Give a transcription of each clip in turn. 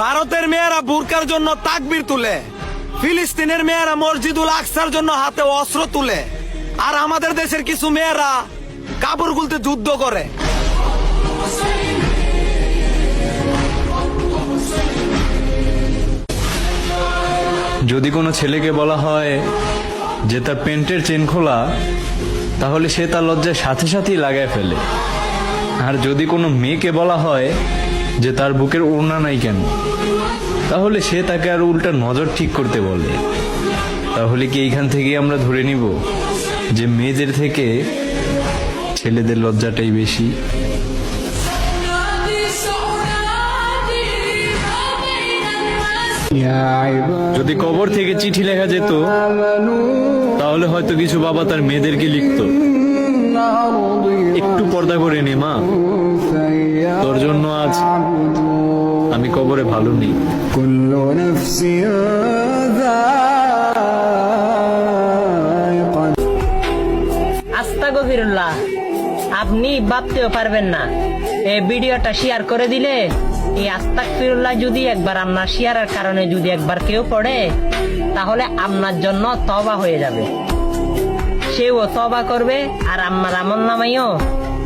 ভারতের মেয়েরা বুরকার জন্য তাকবির তুলে। ফিলিস্তিনের মেয়েরা মসজিদুল আকসার জন্য হাতে অস্ত্র তুলে। আর আমাদের দেশের কিছু মেয়েরা কাপড় খুলতে যুদ্ধ করে। যদি কোনো ছেলেকে বলা হয় যে তার প্যান্টের চেন খোলা, তাহলে সে তার লজ্জায় সাথে সাথেই লাগায় ফেলে। আর যদি কোনো মেয়েকে বলা হয় যে তার বুকের ওড়না নাই কেন? তাহলে সে তাকে আর উল্টা নজর ঠিক করতে বলে। তাহলে কি এইখান থেকেই আমরা ধরে নিব যে মেয়েদের থেকে ছেলেদের লজ্জাটাই বেশি? যদি কবর থেকে চিঠি লেখা যেত, তাহলে হয়তো কিছু বাবা তার মেয়েদেরকে লিখতো। একটু পর্দা করে নি মা। তোর জন্য আজ আমি কবরে ভালো নেই। আস্তা গভীরুল্লাহ আপনি ভাবতেও পারবেন না। এই ভিডিওটা শেয়ার করে দিলে এই আস্তাক ফিরুল্লাহ যদি একবার আপনার শেয়ারের কারণে যদি একবার কেউ পড়ে তাহলে আপনার জন্য তবা হয়ে যাবে। সেও তবা করবে, আর আমার আমল নামাইও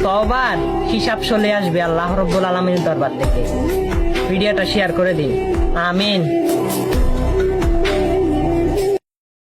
তবার হিসাব চলে আসবে আল্লাহ রব্বুল আলমীর দরবার থেকে। ভিডিওটা শেয়ার করে দিন। আমিন।